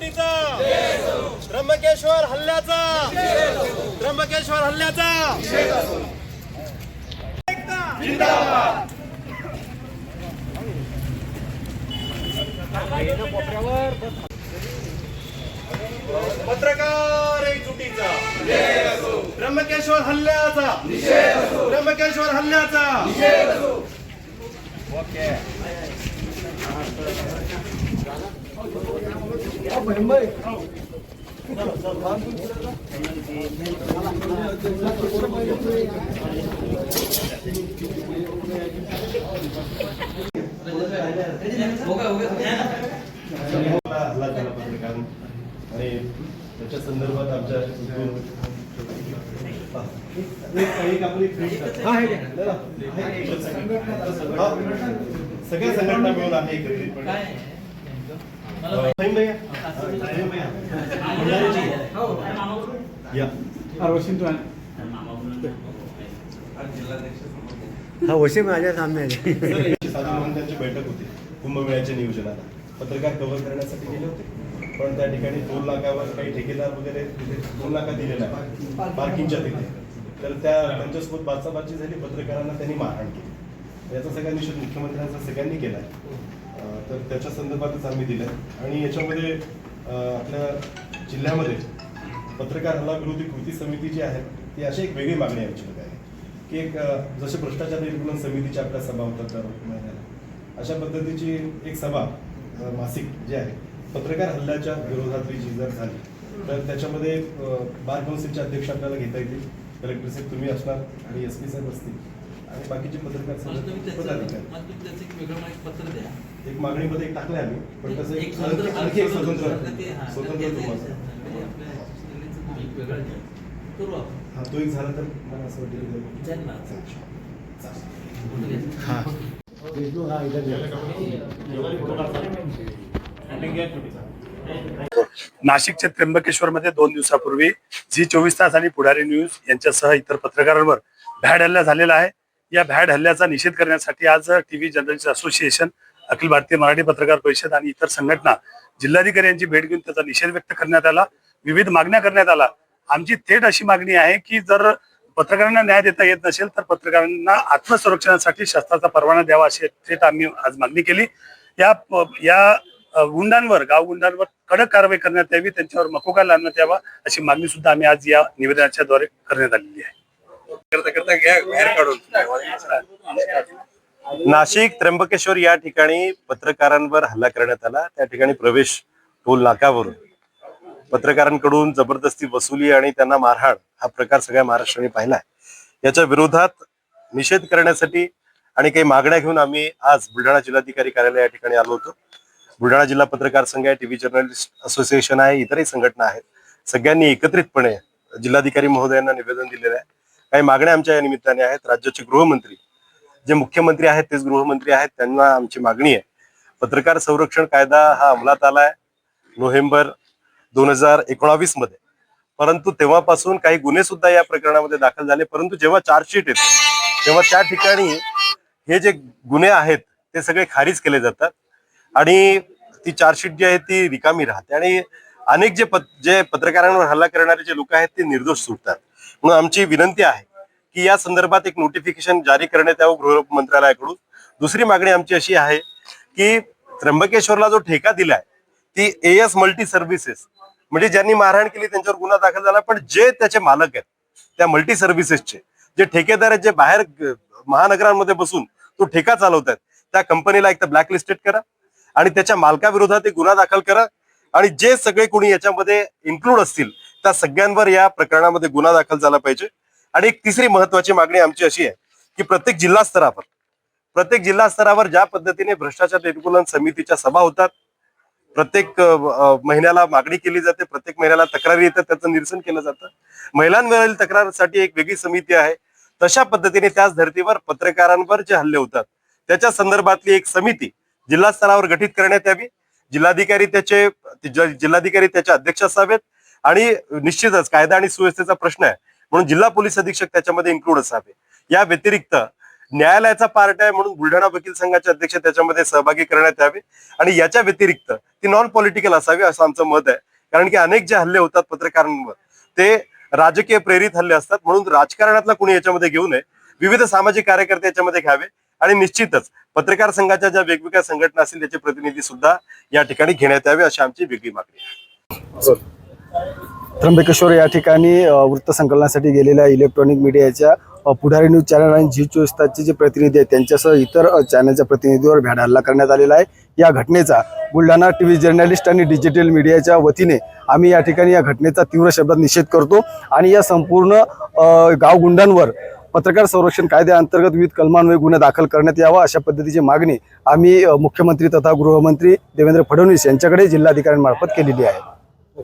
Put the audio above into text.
लुटीचा त्र्यंबकेश्वर हल्ल्याचा. त्र्यंबकेश्वर हल्ल्याचा. पत्रकार एकजुटीचा. त्र्यंबकेश्वर हल्ल्याचा. त्र्यंबकेश्वर हल्ल्याचा. ओके. हल्ला झाला पत्रकार आणि त्याच्या संदर्भात आमच्या इथून हा. एक आपली प्रेस हा. सगळ्या संघटना मिळून आम्ही एकत्रितपणे हा माझ्या सामने त्यांची बैठक होती कुंभमेळ्याच्या नियोजनाला. पत्रकार कव्हर करण्यासाठी गेले होते पण त्या ठिकाणी दोन लाखावर काही ठेकेदार वगैरे दोन लाखा दिलेला आहे पार्किंगच्या तिथे. तर त्या त्यांच्यासोबत बाचाबाची झाली पत्रकारांना त्यांनी मारहाण केली. याचा सगळा निषेध मुख्यमंत्र्यांचा सगळ्यांनी केला आहे तर त्याच्या संदर्भातच आम्ही दिलं आणि याच्यामध्ये आपल्या जिल्ह्यामध्ये पत्रकार हल्ला विरोधी कृती समिती जी आहे ती अशी एक वेगळी मागणी आमची आहे की एक जसे भ्रष्टाचार निर्मूलन समितीच्या आपल्या सभा होतात दर महिन्याला अशा पद्धतीची एक सभा मासिक जी आहे पत्रकार हल्ल्याच्या विरोधातली जी जर झाली तर त्याच्यामध्ये बार कौन्सिलचे अध्यक्ष आपल्याला घेता येतील. कलेक्टर साहेब तुम्ही असणार आणि एस पी साहेब असतील. आणि बाकीचे पत्रकार त्याचं एक वेगळं मला एक पत्र द्या. एक मागणीमध्ये एक टाकले आम्ही पण तसं एक आणखी एक स्वतंत्र हा, स्वतंत्र एक वेगळं. करू आपण. हा तो एक झाला तर मला असं आहे. नाशिकच्या त्र्यंबकेश्वरमध्ये दोन दिवसापूर्वी झी चोवीस तास आणि पुढारी न्यूज यांच्यासह इतर पत्रकारांवर भॅड हल्ला झालेला आहे. या भॅड हल्ल्याचा निषेध करण्यासाठी आज TV journalist association Akhil Bharatiya Marathi पत्रकार परिषद आणि इतर संघटना जिल्हाधिकारी यांची भेट घेऊन त्याचा निषेध व्यक्त करण्यात आला. विविध मागण्या करण्यात आला. आमची थेट अशी मागणी आहे की जर पत्रकारांना न्याय देता येत नसेल तर पत्रकारांना आत्मसंरक्षणासाठी शस्त्राचा परवाना द्यावा अशी थेट आम्ही आज मागणी केली. या या गुंडांवर गाव गुंडांवर कडक कारवाई करण्यात यावी त्यांच्यावर मकोका लावण्यात यावा अशी मागणी सुद्धा आम्ही आज या निवेदनाच्या द्वारे करण्यात आलेली आहे. नाशिक त्र्यंबकेश्वर या ठिकाणी पत्रकारांवर हल्ला करण्यात आला. त्या ठिकाणी प्रवेश टोल नाकावरून. पत्रकारांकडून जबरदस्ती वसुली आणि त्यांना मारहाण हा प्रकार सगळ्या महाराष्ट्राने पाहिलाय. याच्या विरोधात निषेध करण्यासाठी आणि काही मागण्या घेऊन आम्ही आज बुलढाणा जिल्हाधिकारी कार्यालय या ठिकाणी आलो होतो. बुलढाणा जिल्हा पत्रकार संघ आहे टीव्ही जर्नलिस्ट असोसिएशन आहे इतरही संघटना आहेत. सगळ्यांनी एकत्रितपणे जिल्हाधिकारी महोदयांना निवेदन दिलेलं आहे. काही मागण्या आमच्या या निमित्ताने आहेत. राज्याचे गृहमंत्री जे मुख्यमंत्री आहेत तेच गृहमंत्री आहेत त्यांना आमची मागणी आहे. पत्रकार संरक्षण कायदा हा अंमलात आलाय नोव्हेंबर दोन हजार एकोणावीसमध्ये. परंतु तेव्हापासून काही गुन्हे सुद्धा या प्रकरणामध्ये दाखल झाले. परंतु जेव्हा चार्जशीट येते तेव्हा त्या ठिकाणी हे जे गुन्हे आहेत ते सगळे खारिज केले जातात. आणि ती चार्जशीट जी आहे ती रिकामी राहते. आणि अनेक जे पत जे पत्रकारांवर हल्ला करणारे जे लोक आहेत ते निर्दोष सुटतात. म्हणून आमची विनंती आहे की या संदर्भात एक नोटिफिकेशन जारी करण्यात यावं गृह मंत्रालयाकडून. दुसरी मागणी आमची अशी आहे की त्र्यंबकेश्वरला जो ठेका दिलाय ती एएस मल्टी सर्व्हिसेस म्हणजे ज्यांनी मारहाण केली त्यांच्यावर गुन्हा दाखल झाला पण जे त्याचे मालक आहेत त्या मल्टी सर्व्हिसेसचे जे ठेकेदार आहेत जे बाहेर महानगरांमध्ये बसून तो ठेका चालवतात त्या कंपनीला एक तर ब्लॅकलिस्टेड करा आणि त्याच्या मालकाविरोधात एक गुन्हा दाखल करा. आणि जे सगळे कोणी याच्यामध्ये इन्क्लूड असतील त्या सगळ्यांवर या प्रकरणामध्ये गुन्हा दाखल झाला पाहिजे. आणि एक तिसरी महत्वाची मागणी आमची अशी आहे की प्रत्येक जिल्हा स्तरावर प्रत्येक जिल्हा स्तरावर ज्या पद्धतीने भ्रष्टाचार निर्मूलन समितीच्या सभा होतात प्रत्येक महिन्याला मागणी केली जाते प्रत्येक महिन्याला तक्रारी येतात त्याचं निरसन केलं जातं. महिलांवरील तक्रारसाठी एक वेगळी समिती आहे. तशा पद्धतीने त्याच धर्तीवर पत्रकारांवर जे हल्ले होतात त्याच्या संदर्भातली एक समिती जिल्हा स्तरावर गठीत करण्यात यावी. जिल्हाधिकारी त्याचे जिल्हाधिकारी त्याचे अध्यक्ष असावेत. आणि निश्चितच कायदा आणि सुव्यवस्थेचा प्रश्न आहे. म्हणून जिल्हा पोलीस अधीक्षक त्याच्यामध्ये इन्क्लूड असावे. या व्यतिरिक्त न्यायालयाचा पार्ट आहे म्हणून बुलढाणा वकील संघाचे अध्यक्ष त्याच्यामध्ये सहभागी करण्यात यावे. आणि याच्या व्यतिरिक्त ती नॉन पॉलिटिकल असावी असं आमचं मत आहे. कारण की अनेक जे हल्ले होतात पत्रकारांवर ते राजकीय प्रेरित हल्ले असतात. म्हणून राजकारणातला कुणी याच्यामध्ये घेऊ नये. विविध सामाजिक कार्यकर्ते याच्यामध्ये घ्यावे. आणि निश्चितच पत्रकार संघाच्या ज्या वेगवेगळ्या संघटना असतील त्याचे प्रतिनिधी सुद्धा या ठिकाणी घेण्यात यावे अशी आमची वेगळी मागणी आहे. त्र्यंबकेश्वर या ठिकाणी वृत्तसंकलनासाठी गेलेल्या इलेक्ट्रॉनिक मीडियाच्या पुढारी न्यूज चॅनल आणि झी चोवीस तासचे जे प्रतिनिधी आहेत त्यांच्यासह इतर चॅनलच्या प्रतिनिधीवर भ्याड हल्ला करण्यात आलेला आहे. या घटनेचा बुलढाणा टी व्ही जर्नलिस्ट आणि डिजिटल मीडियाच्या वतीने आम्ही या ठिकाणी या घटनेचा तीव्र शब्दात निषेध करतो आणि या संपूर्ण गावगुंडांवर पत्रकार संरक्षण कायद्याअंतर्गत विविध कलमान्वये गुन्हा दाखल करण्यात यावा अशा पद्धतीची मागणी आम्ही मुख्यमंत्री तथा गृहमंत्री देवेंद्र फडणवीस यांच्याकडे जिल्हाधिकाऱ्यांमार्फत केलेली आहे.